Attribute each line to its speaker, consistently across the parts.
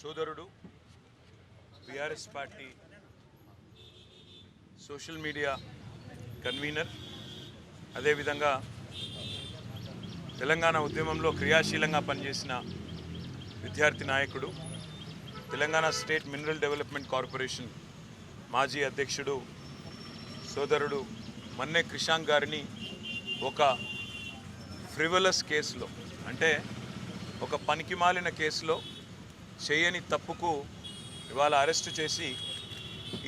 Speaker 1: సోదరుడు BRS party social media convener. అదేవిధంగా తెలంగాణ ఉద్యమంలో క్రియాశీలంగా పనిచేసిన విద్యార్థి నాయకుడు Telangana state mineral development corporation మాజీ అధ్యక్షుడు సోదరుడు మన్నె క్రిషాంక్ గారిని ఒక ఫ్రివలస్ కేసులో అంటే ఒక పనికిమాలిన కేసులో చేయని తప్పుకు ఇవాళ అరెస్టు చేసి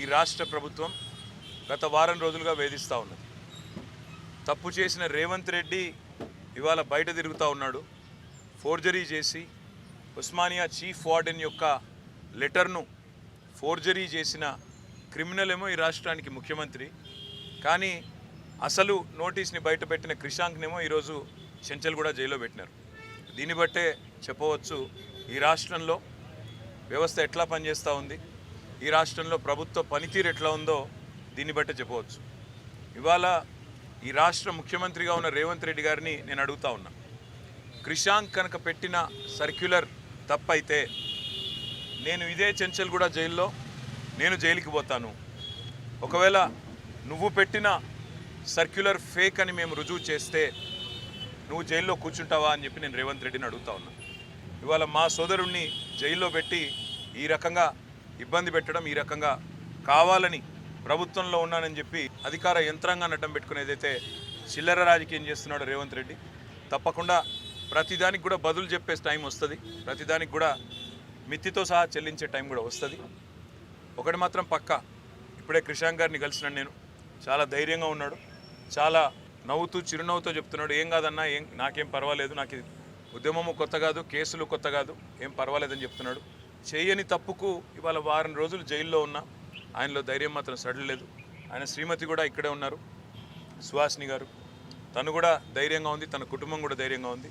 Speaker 1: ఈ రాష్ట్ర ప్రభుత్వం గత వారం రోజులుగా వేధిస్తూ ఉన్నది. తప్పు చేసిన రేవంత్ రెడ్డి ఇవాళ బయట తిరుగుతూ ఉన్నాడు. ఫోర్జరీ చేసి ఉస్మానియా చీఫ్ వార్డెన్ యొక్క లెటర్ను ఫోర్జరీ చేసిన క్రిమినల్ ఏమో ఈ రాష్ట్రానికి ముఖ్యమంత్రి. కానీ అసలు నోటీస్ని బయటపెట్టిన క్రిషాంక్నేమో ఈరోజు చెంచల్ కూడా జైల్లో పెట్టినారు. దీన్ని బట్టే చెప్పవచ్చు ఈ రాష్ట్రంలో వ్యవస్థ ఎట్లా పనిచేస్తూ ఉంది? ఈ రాష్ట్రంలో ప్రభుత్వ పనితీరు ఎట్లా ఉందో దీన్ని బట్టే చెప్పవచ్చు. ఇవాళ ఈ రాష్ట్ర ముఖ్యమంత్రిగా ఉన్న రేవంత్ రెడ్డి గారిని నేను అడుగుతా ఉన్నా. క్రిషాంక్ కనుక పెట్టిన సర్క్యులర్ తప్పైతే నేను ఇదే చెంచల్గూడ జైల్లో నేను జైలుకి పోతాను. ఒకవేళ నువ్వు పెట్టిన సర్క్యులర్ ఫేక్ అని మేము రుజువు చేస్తే నువ్వు జైల్లో కూర్చుంటావా అని చెప్పి నేను రేవంత్ రెడ్డిని అడుగుతా ఉన్నా. ఇవాళ మా సోదరుణ్ణి జైల్లో పెట్టి ఈ రకంగా ఇబ్బంది పెట్టడం ఈ రకంగా కావాలని ప్రభుత్వంలో ఉన్నానని చెప్పి అధికార యంత్రాంగాన్ని అడ్డం పెట్టుకునేదైతే చిల్లర రాజకీయం చేస్తున్నాడు రేవంత్ రెడ్డి. తప్పకుండా ప్రతిదానికి కూడా బదులు చెప్పే టైం వస్తుంది. ప్రతిదానికి కూడా మిత్తితో సహా చెల్లించే టైం కూడా వస్తుంది. ఒకటి మాత్రం పక్కా ఇప్పుడే క్రిషాంక్ గారిని కలిసినాను నేను. చాలా ధైర్యంగా ఉన్నాడు. చాలా నవ్వుతూ చిరునవ్వుతో చెప్తున్నాడు ఏం కాదన్నా ఏం నాకేం పర్వాలేదు నాకు ఉద్యమము కొత్త కాదు కేసులు కొత్త కాదు ఏం పర్వాలేదని చెప్తున్నాడు. చేయని తప్పుకు ఇవాళ వారం రోజులు జైల్లో ఉన్నా ఆయనలో ధైర్యం మాత్రం సడలేదు ఆయన శ్రీమతి కూడా ఇక్కడే ఉన్నారు సుహాసిని గారు. తను కూడా ధైర్యంగా ఉంది తన కుటుంబం కూడా ధైర్యంగా ఉంది.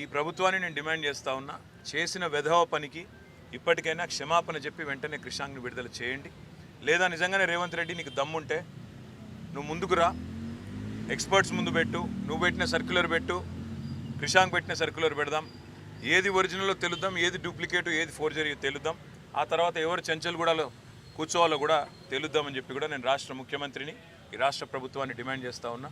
Speaker 1: ఈ ప్రభుత్వాన్ని నేను డిమాండ్ చేస్తూ ఉన్నా చేసిన వెధవ పనికి ఇప్పటికైనా క్షమాపణ చెప్పి వెంటనే క్రిషాంక్ని విడుదల చేయండి. లేదా నిజంగానే రేవంత్ రెడ్డి నీకు దమ్ముంటే నువ్వు ముందుకు రా. ఎక్స్పర్ట్స్ ముందు పెట్టు నువ్వు పెట్టిన సర్క్యులర్ పెట్టు క్రిషాంక్ పెట్టిన సర్క్యులర్ పెడదాం. ఏది ఒరిజినల్లో తెలుద్దాం ఏది డూప్లికేట్ ఏది ఫోర్జరీ తెలుద్దాం. ఆ తర్వాత ఎవరు చెంచల్గూడలో కూర్చోవాలో కూడా తెలుద్దామని చెప్పి కూడా నేను రాష్ట్ర ముఖ్యమంత్రిని ఈ రాష్ట్ర ప్రభుత్వాన్ని డిమాండ్ చేస్తా ఉన్నా.